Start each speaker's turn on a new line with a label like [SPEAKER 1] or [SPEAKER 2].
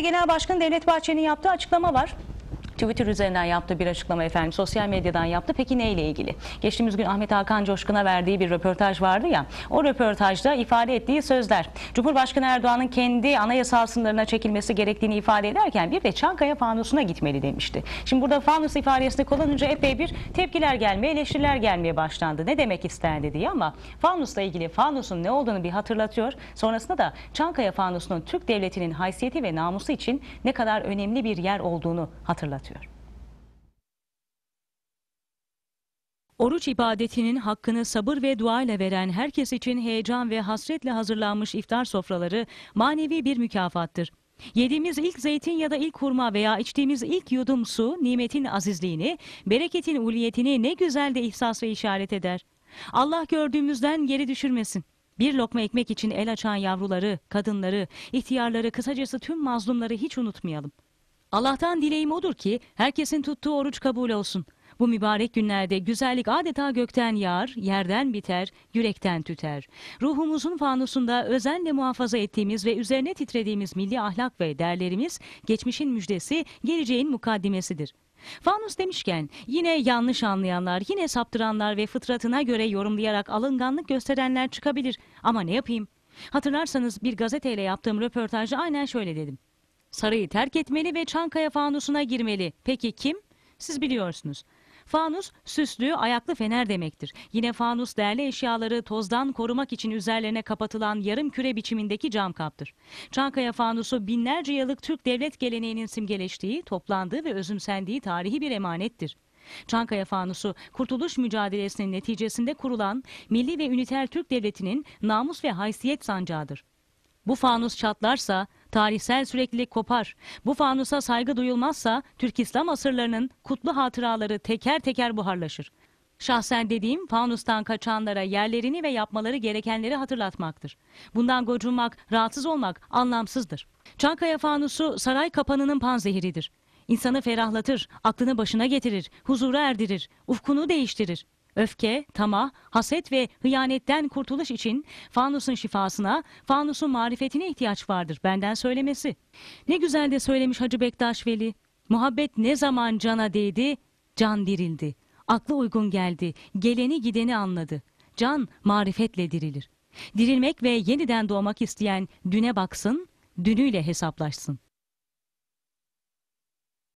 [SPEAKER 1] Genel Başkanı Devlet Bahçeli'nin yaptığı açıklama var. Twitter üzerinden yaptığı bir açıklama efendim. Sosyal medyadan yaptı. Peki neyle ilgili? Geçtiğimiz gün Ahmet Hakan Coşkun'a verdiği bir röportaj vardı ya. O röportajda ifade ettiği sözler. Cumhurbaşkanı Erdoğan'ın kendi anayasal sınırlarına çekilmesi gerektiğini ifade ederken bir de Çankaya fanusuna gitmeli demişti. Şimdi burada fanus ifadesini kullanınca epey bir tepkiler gelmeye, eleştiriler gelmeye başlandı. Ne demek istendi diye ama fanusla ilgili fanusun ne olduğunu bir hatırlatıyor. Sonrasında da Çankaya fanusunun Türk devletinin haysiyeti ve namusu için ne kadar önemli bir yer olduğunu hatırlatıyor. Oruç ibadetinin hakkını sabır ve dua ile veren herkes için heyecan ve hasretle hazırlanmış iftar sofraları manevi bir mükafattır. Yediğimiz ilk zeytin ya da ilk hurma veya içtiğimiz ilk yudum su nimetin azizliğini, bereketin uliyetini ne güzel de ihsas ve işaret eder. Allah gördüğümüzden geri düşürmesin. Bir lokma ekmek için el açan yavruları, kadınları, ihtiyarları, kısacası tüm mazlumları hiç unutmayalım. Allah'tan dileğim odur ki herkesin tuttuğu oruç kabul olsun. Bu mübarek günlerde güzellik adeta gökten yağar, yerden biter, yürekten tüter. Ruhumuzun fanusunda özenle muhafaza ettiğimiz ve üzerine titrediğimiz milli ahlak ve değerlerimiz geçmişin müjdesi, geleceğin mukaddimesidir. Fanus demişken yine yanlış anlayanlar, yine saptıranlar ve fıtratına göre yorumlayarak alınganlık gösterenler çıkabilir. Ama ne yapayım? Hatırlarsanız bir gazeteyle yaptığım röportajda aynen şöyle dedim. Sarayı terk etmeli ve Çankaya fanusuna girmeli. Peki kim? Siz biliyorsunuz. Fanus süslü, ayaklı fener demektir. Yine fanus değerli eşyaları tozdan korumak için üzerlerine kapatılan yarım küre biçimindeki cam kaptır. Çankaya fanusu binlerce yıllık Türk devlet geleneğinin simgeleştiği, toplandığı ve özümsendiği tarihi bir emanettir. Çankaya fanusu kurtuluş mücadelesinin neticesinde kurulan milli ve üniter Türk devletinin namus ve haysiyet sancağıdır. Bu fanus çatlarsa tarihsel süreklilik kopar. Bu fanusa saygı duyulmazsa Türk İslam asırlarının kutlu hatıraları teker teker buharlaşır. Şahsen dediğim fanustan kaçanlara yerlerini ve yapmaları gerekenleri hatırlatmaktır. Bundan gocunmak, rahatsız olmak anlamsızdır. Çankaya fanusu saray kapanının panzehiridir. İnsanı ferahlatır, aklını başına getirir, huzura erdirir, ufkunu değiştirir. Öfke, tamah, haset ve hıyanetten kurtuluş için fanusun şifasına, fanusun marifetine ihtiyaç vardır benden söylemesi. Ne güzel de söylemiş Hacı Bektaş Veli. Muhabbet ne zaman cana değdi, can dirildi. Aklı uygun geldi, geleni gideni anladı. Can marifetle dirilir. Dirilmek ve yeniden doğmak isteyen düne baksın, dünüyle hesaplaşsın.